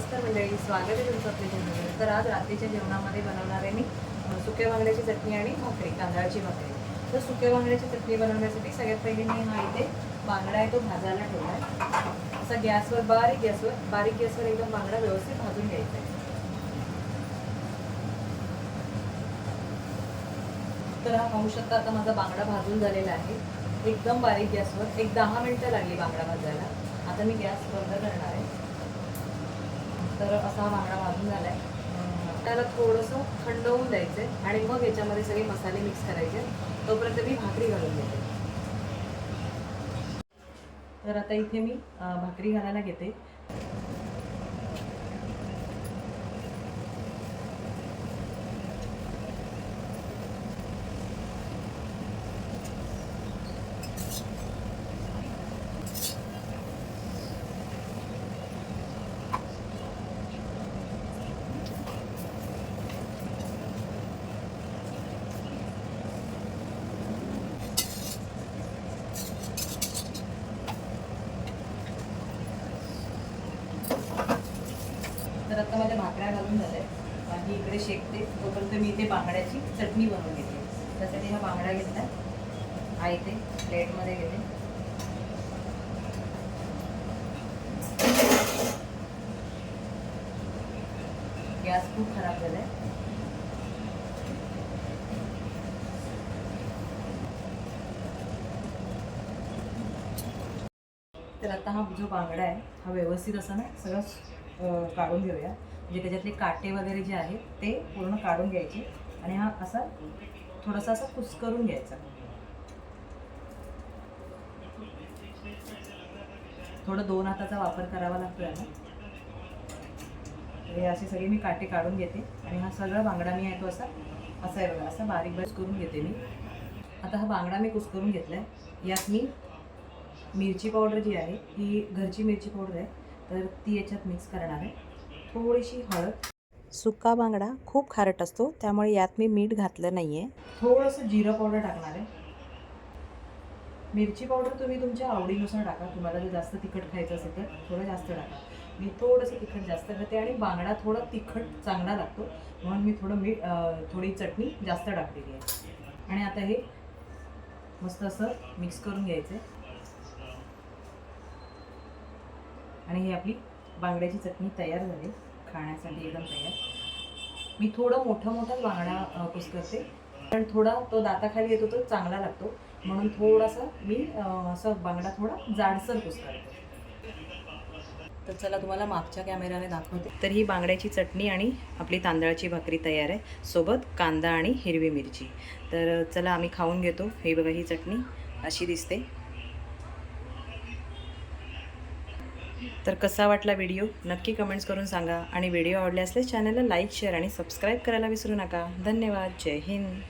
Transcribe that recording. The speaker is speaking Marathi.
नमस्कार मंडळी स्वागत आहे तुमचं आपल्या चॅनलमध्ये तर आज रात्रीच्या जेवणामध्ये बनवणार आहे मी सुक्या बांगड्याची चटणी आणि भाकरी तांदळाची भाकरी. तर सुक्या बांगड्याची चटणी बनवण्यासाठी सगळ्यात पहिले मी हा इथे बांगडा आहे तो भाजायला ठेवला आहे. असा गॅसवर बारीक गॅसवर बारीक गॅसवर एकदम बांगडा व्यवस्थित भाजून घ्यायचा आहे. तर हा पाहू शकता आता माझा बांगडा भाजून झालेला आहे. एकदम बारीक गॅसवर एक दहा मिनिटं लागली बांगडा भाजायला. आता मी गॅस बंद करणार आहे. तर असा हा बांगडा भाजून झाला आहे त्याला थोडंसं थंड होऊन द्यायचं आणि मग याच्यामध्ये सगळे मसाले मिक्स करायचे. तोपर्यंत मी भाकरी घालून घेते तर आता इथे मी भाकरी घालायला घेते. तर आता माझ्या भाकऱ्या घालून झाल्या. आणि इकडे शेकते. तोपर्यंत मी इथे बांगड्याची चटणी बनवून घेते. त्यासाठी हा बांगडा घेतला. हा इथे प्लेटमध्ये घेते. गॅस खूप खराब झालाय. तर आता हा जो बांगडा आहे हा व्यवस्थित असा ना सगळं काढून घेऊया. म्हणजे त्याच्यातले काटे वगैरे जे आहेत ते पूर्ण काढून घ्यायचे आणि हा असा थोडासा असा कुस्करून घ्यायचा. थोडं दोन हाताचा वापर करावा लागतो याला हे असे सगळे मी काटे काढून घेते आणि हा सगळा बांगडा मी आहे तो असा असा आहे बघा असा बारीक बारीक करून घेते मी. आता हा बांगडा मी कुस्करून घेतला आहे यात मी मिरची पावडर जी आहे ही घरची मिरची पावडर आहे तर ती याच्यात मिक्स करणार आहे. थोडीशी हळद. सुका बांगडा खूप खारट असतो त्यामुळे यात मी मीठ घातलं नाही आहे थोडंसं जिरं पावडर टाकणार आहे. मिरची पावडर तुम्ही तुमच्या आवडीनुसार टाका. तुम्हाला जर जास्त तिखट खायचं असेल तर थोडं जास्त टाका. मी थोडंसं तिखट जास्त खाते आणि बांगडा थोडा तिखट चांगला लागतो. म्हणून मी थोडं मीठ थोडी चटणी जास्त टाकलेली आहे. आणि आता हे मस्त असं मिक्स करून घ्यायचं आहे आणि ही आपली बांगड्याची चटणी तयार झाली खाण्यासाठी एकदम तयार. मी थोडं मोठं मोठं बांगडा कुसकरते. कारण थोडा तो दाताखाली येतो तो चांगला लागतो. म्हणून थोडासा मी असं बांगडा थोडा जाडसर कुसकरते. तर चला तुम्हाला मागच्या कॅमेराने दाखवते. तर ही बांगड्याची चटणी आणि आपली तांदळाची भाकरी तयार आहे. सोबत कांदा आणि हिरवी मिरची. तर चला आम्ही खाऊन घेतो. हे बघा ही चटणी अशी दिसते. तर कसा वाटला व्हिडिओ? नक्की कमेंट्स करून सांगा. आणि व्हिडिओ आवडले असल्यास चॅनलला लाईक शेअर आणि सबस्क्राईब करायला विसरू नका. धन्यवाद. जय हिंद.